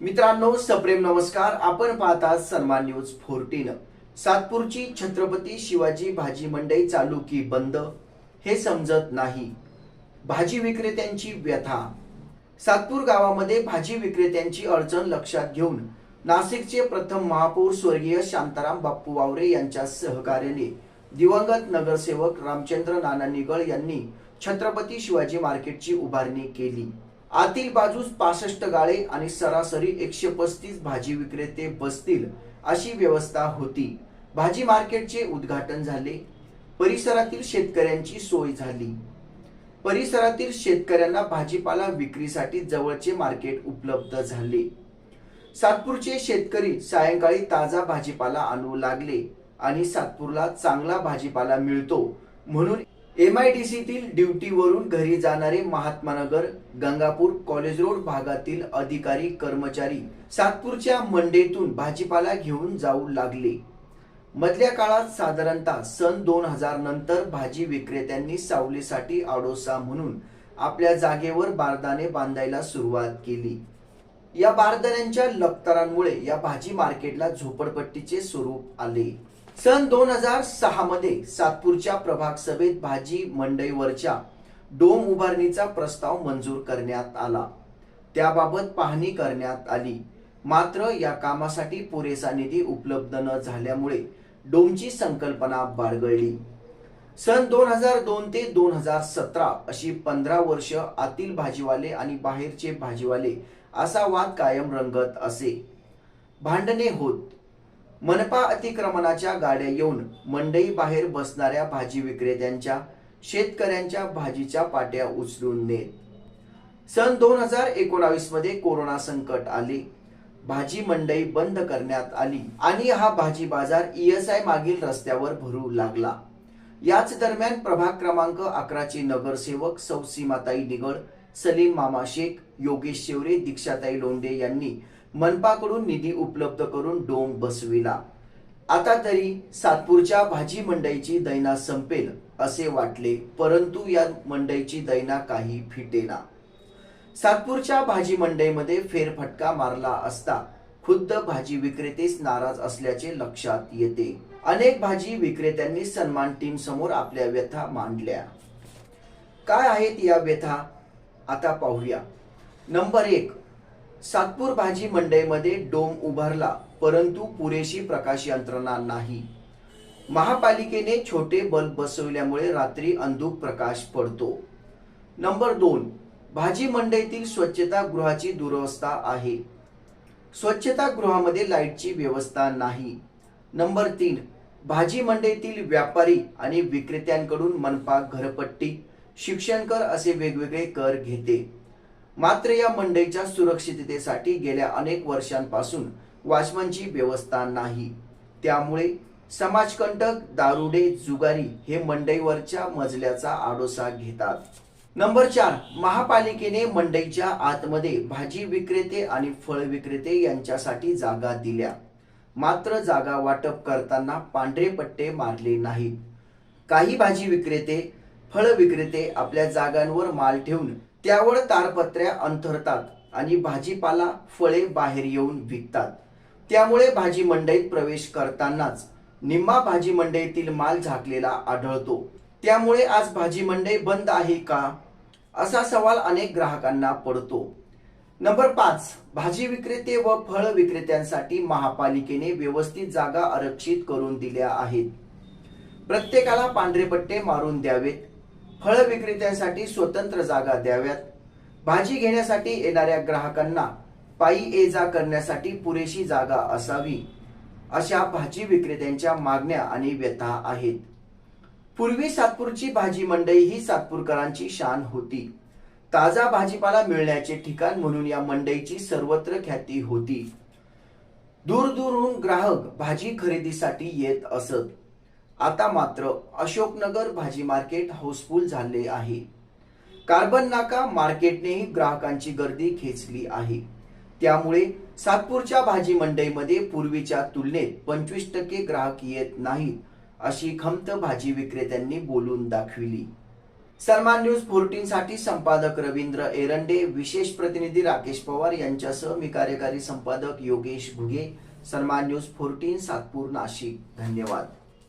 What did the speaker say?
मित्रांनो सप्रेम नमस्कार. आपण पाहता सन्मान न्यूज फोर्टीन. सातपूरची छत्रपती शिवाजी भाजी मंडई चालू की बंद हे समजत नाही. भाजी विक्रेत्यांची व्यथा. सातपूर गावामध्ये भाजी विक्रेत्यांची अडचण लक्षात घेऊन नाशिकचे प्रथम महापौर स्वर्गीय शांताराम बाप्पू वावरे यांच्या सहकार्याने दिवंगत नगरसेवक रामचंद्र नाना निगळ यांनी छत्रपती शिवाजी मार्केटची उभारणी केली. आतील बाजूस पासष्ट गाळे आणि सरासरी एकशे पस्तीस भाजी विक्रेते बसतील अशी व्यवस्था होती. भाजी मार्केटचे उद्घाटन झाले. परिसरातील शेतकऱ्यांची सोय झाली. परिसरातील शेतकऱ्यांना भाजीपाला विक्रीसाठी जवळचे मार्केट उपलब्ध झाले. सातपूरचे शेतकरी सायंकाळी ताजा भाजीपाला आणू लागले आणि सातपूरला चांगला भाजीपाला मिळतो म्हणून एम आय टी सीतील ड्युटीवरून घरी जाणारे महात्मानगर गंगापूर कॉलेज रोड भागातील अधिकारी कर्मचारी सातपूरच्या मंडेतून भाजीपाला घेऊन जाऊ लागले. मधल्या काळात साधारणतः सन दोन हजार नंतर भाजी विक्रेत्यांनी सावलीसाठी आडोसा म्हणून आपल्या जागेवर बारदाने बांधायला सुरुवात केली. या बारदाण्यांच्या लक्तरांमुळे या भाजी मार्केटला झोपडपट्टीचे स्वरूप आले. सन दोन हजार सहा मध्ये सातपूरच्या प्रभाग सभेत भाजी मंडईवरच्या डोम उभारणीचा प्रस्ताव मंजूर करण्यात आला. त्याबाबत पाहणी करण्यात आली. मात्र या कामासाठी पुरेसा निधी उपलब्ध न झाल्यामुळे डोमची संकल्पना बाळगळली सन दोन हजार दोन ते दोन हजार सतरा अशी पंधरा वर्ष आतील भाजीवाले आणि बाहेरचे भाजीवाले असा वाद कायम रंगत असे. भांडणे होत. मनपा अतिक्रमणाच्या गाड्या येऊन मंडई बाहेर बसणाऱ्या भाजी विक्रेत्यांच्या शेतकऱ्यांच्या भाजीच्या पाट्या उचलून नेत. सन दोन हजार एकोणावीसमध्ये कोरोना संकट आले. भाजी मंडई बंद करण्यात आली आणि हा भाजी बाजार ईएसआय मागील रस्त्यावर भरू लागला. याच दरम्यान प्रभाग क्रमांक अकराचे नगरसेवक सौ सीमाताई निगड सलीम मामा शेख योगेश शेवरे दीक्षाताई लोंढे यांनी मनपाकडून निधी उपलब्ध करून डोम बसविला. आता तरी सातपूरच्या भाजी मंडईची दैना संपेल असे वाटले परंतु या मंडईची दैना काही फिटेना. सातपूरच्या भाजी मंडईमध्ये फेरफटका मारला असता खुद्द भाजी विक्रेतेच नाराज असल्याचे लक्षात येते. अनेक भाजी विक्रेत्यांनी सन्मान टीम समोर आपल्या व्यथा मांडल्या. काय आहेत या व्यथा? आता पाहूया. नंबर एक सातपूर भाजी मंडईमध्ये डोम उभारला परंतु पुरेशी प्रकाश यंत्रणा नाही. महापालिकेने छोटे बल्ब बसवल्यामुळे रात्री अंधुक प्रकाश पडतो. नंबर दोन भाजी मंडईतील स्वच्छता गृहाची दुरवस्था आहे. स्वच्छता गृहामध्ये लाईटची व्यवस्था नाही. नंबर तीन भाजी मंडईतील व्यापारी आणि विक्रेत्यांकडून मनपा घरपट्टी शिक्षण कर असे वेगवेगळे कर घेते. मात्र या मंडईच्या सुरक्षिततेसाठी गेल्या अनेक वर्षांपासून वॉचमनची व्यवस्था नाही. त्यामुळे समाजकंटक दारुडे जुगारी हे मंडईवरच्या मजल्याचा आडोसा घेतात. नंबर चार महापालिकेने मंडईच्या आतमध्ये भाजी विक्रेते आणि फळ विक्रेते यांच्यासाठी जागा दिल्या. मात्र जागा वाटप करताना पांढरे पट्टे मारले नाहीत. काही भाजी विक्रेते फळ विक्रेते आपल्या जागांवर माल ठेवून त्यावर तारपत्र्या अंथरतात आणि भाजीपाला फळे बाहेर येऊन विकतात. त्यामुळे भाजी मंडईत प्रवेश करतानाच निम्मा भाजी मंडईतील माल झाकलेला आढळतो. त्यामुळे आज भाजी मंडई बंद आहे का? असा सवाल अनेक ग्राहकांना पडतो. नंबर पाच भाजी विक्रेते व फळ विक्रेत्यांसाठी महापालिकेने व्यवस्थित जागा आरक्षित करून दिल्या आहेत. प्रत्येकाला पांढरे पट्टे मारून द्यावेत. फळ विक्रेत्यांसाठी स्वतंत्र जागा द्याव्यात. भाजी घेण्यासाठी येणाऱ्या ग्राहकांना पायी ये जा करण्यासाठी पुरेशी जागा असावी अशा भाजी विक्रेत्यांच्या मागण्या आणि व्यथा आहेत. पूर्वी सातपूरची भाजी मंडई ही सातपूरकरांची शान होती. ताजा भाजीपाला मिळण्याचे ठिकाण म्हणून या मंडईची सर्वत्र ख्याती होती. दूरदूरहून ग्राहक भाजी खरेदीसाठी येत असत. आता मात्र अशोकनगर भाजी मार्केट हाऊसफुल झाले आहे. कार्बन नाका मार्केटनेही ग्राहकांची गर्दी खेचली आहे. त्यामुळे सातपूरच्या भाजी मंडईमध्ये पूर्वीच्या तुलनेत पंचवीस टक्के ग्राहक येत नाहीत अशी खमत भाजी विक्रेत्यांनी बोलून दाखविली. सन्मान न्यूज फोर्टीन साठी संपादक रवींद्र एरंडे विशेष प्रतिनिधी राकेश पवार यांच्यासह मी कार्यकारी संपादक योगेश घुगे सन्मान न्यूज फोर्टीन सातपूर नाशिक. धन्यवाद.